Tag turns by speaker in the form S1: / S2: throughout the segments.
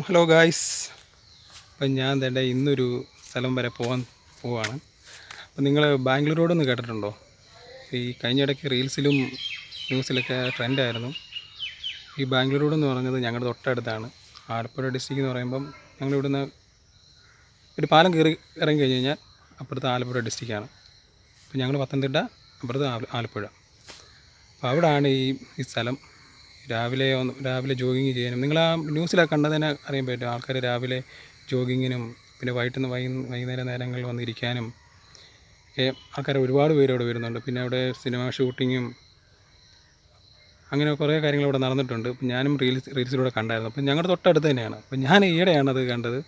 S1: Hello guys അപ്പം ഞാൻ തന്നെ ഇന്നൊരു സ്ഥലം വരെ പോകാൻ പോവാണ്. അപ്പം നിങ്ങൾ റോഡ് കേട്ടിട്ടുണ്ടോ? ഈ കഴിഞ്ഞ ഇടയ്ക്ക് റീൽസിലും ന്യൂസിലൊക്കെ ട്രെൻഡായിരുന്നു ഈ ബാംഗ്ലൂർ പറഞ്ഞത് ഞങ്ങളുടെ തൊട്ടടുത്താണ്. ആലപ്പുഴ ഡിസ്ട്രിക്റ്റ് എന്ന് പറയുമ്പം ഞങ്ങൾ ഇവിടുന്ന് ഒരു പാലം കയറി ഇറങ്ങി കഴിഞ്ഞ് കഴിഞ്ഞാൽ അപ്പുറത്ത് ആലപ്പുഴ ഡിസ്ട്രിക്റ്റാണ് അപ്പം ഞങ്ങൾ പത്തനംതിട്ട അപ്പുറത്ത് ആല- ആലപ്പുഴ. അപ്പോൾ അവിടെയാണ് ഈ ഈ സ്ഥലം. രാവിലെ ഒന്ന് രാവിലെ ജോഗിങ് ചെയ്യാനും. നിങ്ങൾ ആ ന്യൂസിലൊക്കെ കണ്ടതിനെ അറിയാൻ പറ്റും ആൾക്കാർ രാവിലെ ജോഗിങ്ങിനും പിന്നെ വൈകിട്ട് വൈ വൈകുന്നേര നേരങ്ങളിൽ വന്നിരിക്കാനും ഒക്കെ ആൾക്കാർ ഒരുപാട് പേര് അവിടെ വരുന്നുണ്ട്. പിന്നെ അവിടെ സിനിമ ഷൂട്ടിങ്ങും അങ്ങനെ കുറേ കാര്യങ്ങൾ ഇവിടെ നടന്നിട്ടുണ്ട്. ഞാനും റീൽസ് റീൽസിലൂടെ കണ്ടായിരുന്നു. അപ്പം ഞങ്ങളുടെ തൊട്ടടുത്ത് തന്നെയാണ്. അപ്പം ഞാൻ ഈയിടെയാണ് അത് കണ്ടത്.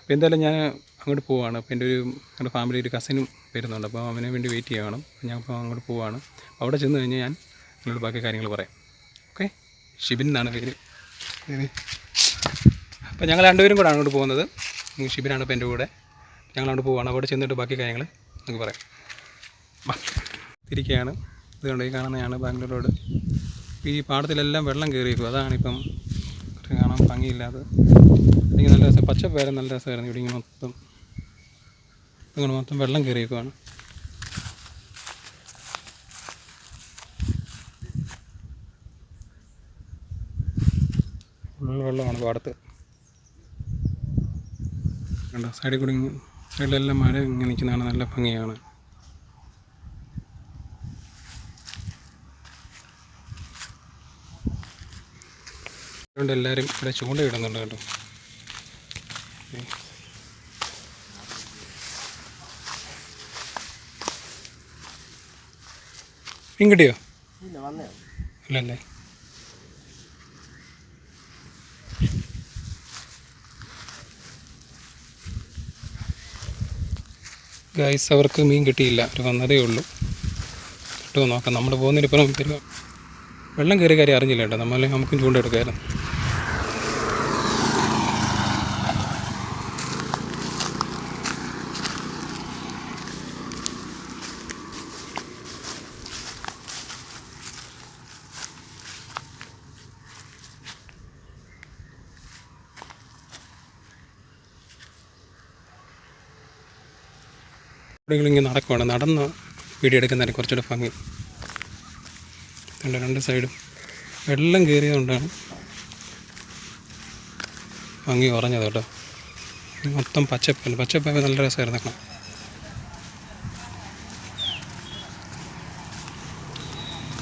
S1: അപ്പോൾ എന്തായാലും ഞാൻ അങ്ങോട്ട് പോവാണ്. അപ്പോൾ എന്റെ ഒരു എന്റെ ഫാമിലി ഒരു കസിനും വരുന്നുണ്ട്. അപ്പോൾ അവന് വേണ്ടി വെയിറ്റ് ചെയ്യണം ഞാൻ അപ്പോൾ അങ്ങോട്ട് പോവാണ്. അവിടെ ചെന്ന് കഴിഞ്ഞാൽ ഞാൻ നിങ്ങളോട് ബാക്കി കാര്യങ്ങൾ പറയാം. ഓക്കെ. ഷിബിൻ എന്നാണ് പേര്. അപ്പം അപ്പോൾ ഞങ്ങൾ രണ്ടുപേരും കൂടെ അങ്ങോട്ട് പോകുന്നത്. ഷിബിനാണ് ഇപ്പോൾ എന്റെ കൂടെ. ഞങ്ങൾ അങ്ങോട്ട് പോവാണ്. അവിടെ ചെന്നിട്ട് ബാക്കി കാര്യങ്ങൾ നമുക്ക് പറയാം. തിരിക്കുകയാണ്. ഇതുകൊണ്ട് ഈ കാണുന്നതാണ് ബാംഗ്ലൂർ റോഡ്. ഈ പാടത്തിലെല്ലാം വെള്ളം കയറിയിരിക്കും അതാണിപ്പം കാണാൻ ഭംഗിയില്ലാതെ അല്ലെങ്കിൽ നല്ല രസം. പച്ചപ്പേരം നല്ല രസമായിരുന്നു. ഇവിടെ മൊത്തം. ഇങ്ങനെ മൊത്തം വെള്ളം കയറിയേക്കുവാണ്. പാടത്ത്. കണ്ടോ സൈഡിൽ കൂടി സൈഡിലെല്ലാം മഴ ഇങ്ങനെ നിൽക്കുന്നതാണ് നല്ല ഭംഗിയാണ്. അതുകൊണ്ട് എല്ലാവരും ഇവിടെ ചൂണ്ടയിടുന്നുണ്ട് കേട്ടോ. മീൻ കിട്ടിയോ ഇല്ലല്ലേ? ഗൈസ് അവർക്ക് മീൻ കിട്ടിയില്ല. അവർ വന്നതേ ഉള്ളൂ. കിട്ടുമോ നോക്കാം. നമ്മൾ പോകുന്നതിന് ഇപ്പം വെള്ളം കയറിയ കാര്യം അറിഞ്ഞില്ല കേട്ടോ. നമ്മളെ നമുക്കും ചൂണ്ടെടുക്കാമായിരുന്നു ഇങ്ങനെ നടക്കുവാണ്. നടന്ന് വീഡിയോ എടുക്കുന്നതിന് കുറച്ചുകൂടെ ഭംഗി. രണ്ട് സൈഡും. വെള്ളം കയറിയതുകൊണ്ടാണ് ഭംഗി കുറഞ്ഞത് കേട്ടോ. മൊത്തം പച്ചപ്പാണ്. പച്ചപ്പായ നല്ല രസമായിരുന്നു കാണാൻ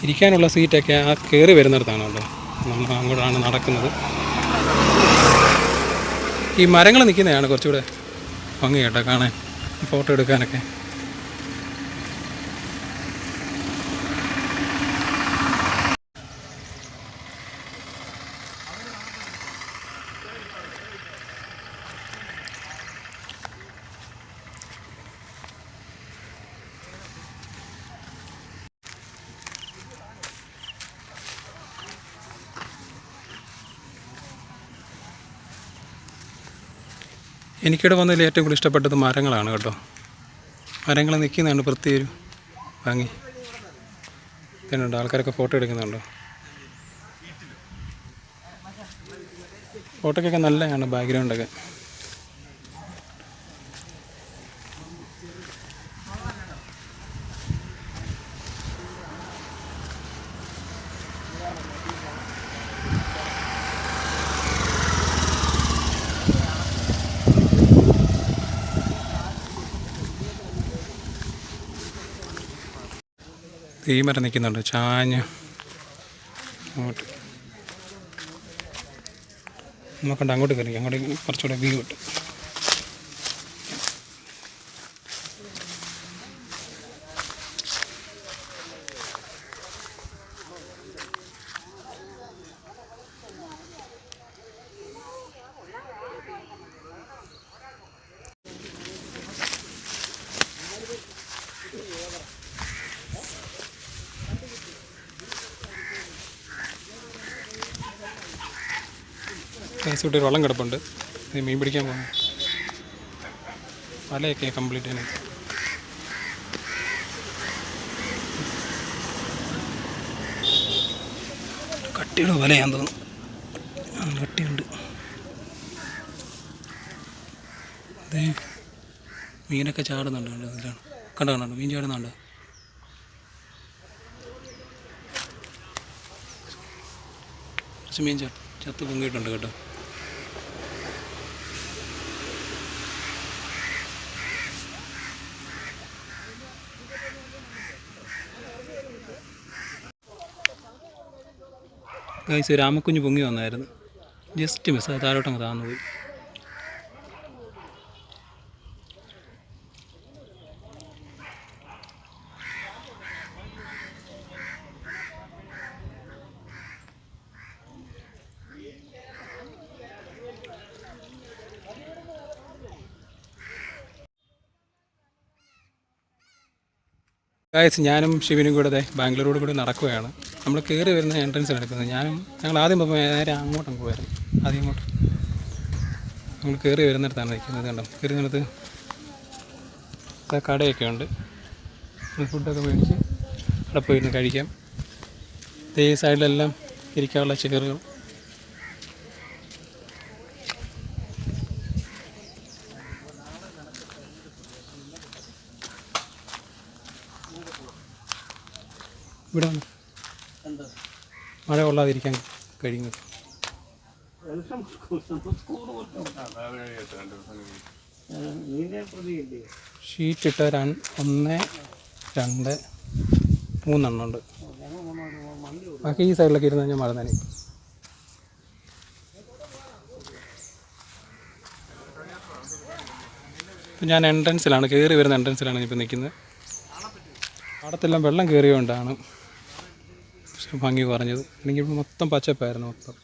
S1: ഇരിക്കാനുള്ള സീറ്റൊക്കെ ആ കയറി വരുന്നിടത്താണ് കേട്ടോ. നമ്മൾ അങ്ങോട്ടാണ് നടക്കുന്നത്. ഈ മരങ്ങൾ നിൽക്കുന്നതാണ് കുറച്ചുകൂടെ ഭംഗി കേട്ടോ കാണാൻ. ഫോട്ടോ എടുക്കാനൊക്കെ. എനിക്കിവിടെ വന്നതിൽ ഏറ്റവും കൂടുതൽ ഇഷ്ടപ്പെട്ടത് മരങ്ങളാണ് കേട്ടോ. മരങ്ങൾ നിൽക്കുന്നതാണ് പ്രത്യേക ഭംഗി. ഇതുണ്ട് ആൾക്കാരൊക്കെ ഫോട്ടോ എടുക്കുന്നുണ്ടോ. ഫോട്ടോക്കൊക്കെ നല്ലതാണ് ബാക്ക്ഗ്രൗണ്ടൊക്കെ. മരം നിൽക്കുന്നുണ്ട്. ചാഞ്ഞ്. അങ്ങോട്ട്. നമുക്കുണ്ട് അങ്ങോട്ട് കയറി. അങ്ങോട്ട് കുറച്ചുകൂടെ വ്യൂ കിട്ടും ഐസ് ഒരു വെള്ളം കിടപ്പുണ്ട്. ഇത് മീൻ പിടിക്കാൻ പോകുന്നു വലയൊക്കെ കംപ്ലീറ്റ് ആണ്. കട്ടിയുള്ള വലയാന്ന് തോന്നുന്നു. കട്ടിയുണ്ട്. ദേ മീനൊക്കെ ചാടുന്നുണ്ട് ഇതിലാണ്. കണ്ടോ കണ്ടോ മീൻ ചാടുന്നുണ്ട്? കുറച്ച് മീൻ ചത്ത് പൊങ്ങിയിട്ടുണ്ട് കേട്ടോ. ഗൈസ് രാമക്കുഞ്ഞ് പൊങ്ങി വന്നായിരുന്നു. ജസ്റ്റ് മിസ് താഴോട്ടങ്ങ് താന്നു പോയി. ഗായസ് ഞാനും ശിവനും കൂടെ ബാംഗ്ലൂരോട് കൂടി നടക്കുകയാണ്. നമ്മൾ കയറി വരുന്ന എൻട്രൻസ് എടുക്കുന്നത്. ഞാനും ഞങ്ങൾ ആദ്യം പോകുമ്പോൾ നേരെ അങ്ങോട്ട് അങ്ങ് പോയായിരുന്നു. ആദ്യം ഇങ്ങോട്ട്. നമ്മൾ കയറി വരുന്നിടത്താണ് നിൽക്കുന്നത് കണ്ടോ? കയറി നിന്നിടത്ത് കടയൊക്കെ ഉണ്ട്. ഫുഡൊക്കെ മേടിച്ച് അവിടെ പോയിരുന്ന് കഴിക്കാം. ഈ സൈഡിലെല്ലാം ഇരിക്കാനുള്ള ചെയറുകൾ. ഇവിടെ വന്ന് മഴ കൊള്ളാതിരിക്കാൻ കഴിയുന്നത്. ഷീറ്റ് ഇട്ട ഒന്ന് രണ്ട് മൂന്നെണ്ണം ഉണ്ട്. ബാക്കി ഈ സൈഡിലൊക്കെ ഇരുന്ന് ഞാൻ മറന്നേനെ. ഇപ്പം ഞാൻ എൻട്രൻസിലാണ് കയറി വരുന്ന എൻട്രൻസിലാണ് ഇപ്പോൾ നിൽക്കുന്നത്. പാടത്തെല്ലാം വെള്ളം കയറിയോണ്ടാണ് പക്ഷെ ഭംഗി കുറഞ്ഞത്. അല്ലെങ്കിൽ ഇവിടെ മൊത്തം പച്ചപ്പായിരുന്നു മൊത്തം.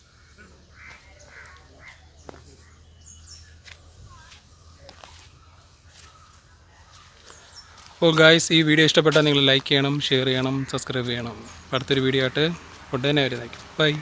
S1: അപ്പോൾ ഗായ്സ് ഈ വീഡിയോ ഇഷ്ടപ്പെട്ടാൽ നിങ്ങൾ ലൈക്ക് ചെയ്യണം ഷെയർ ചെയ്യണം സബ്സ്ക്രൈബ് ചെയ്യണം. അടുത്തൊരു വീഡിയോ ആയിട്ട് ഉടനെ വരുന്നതായിരിക്കും. ബൈ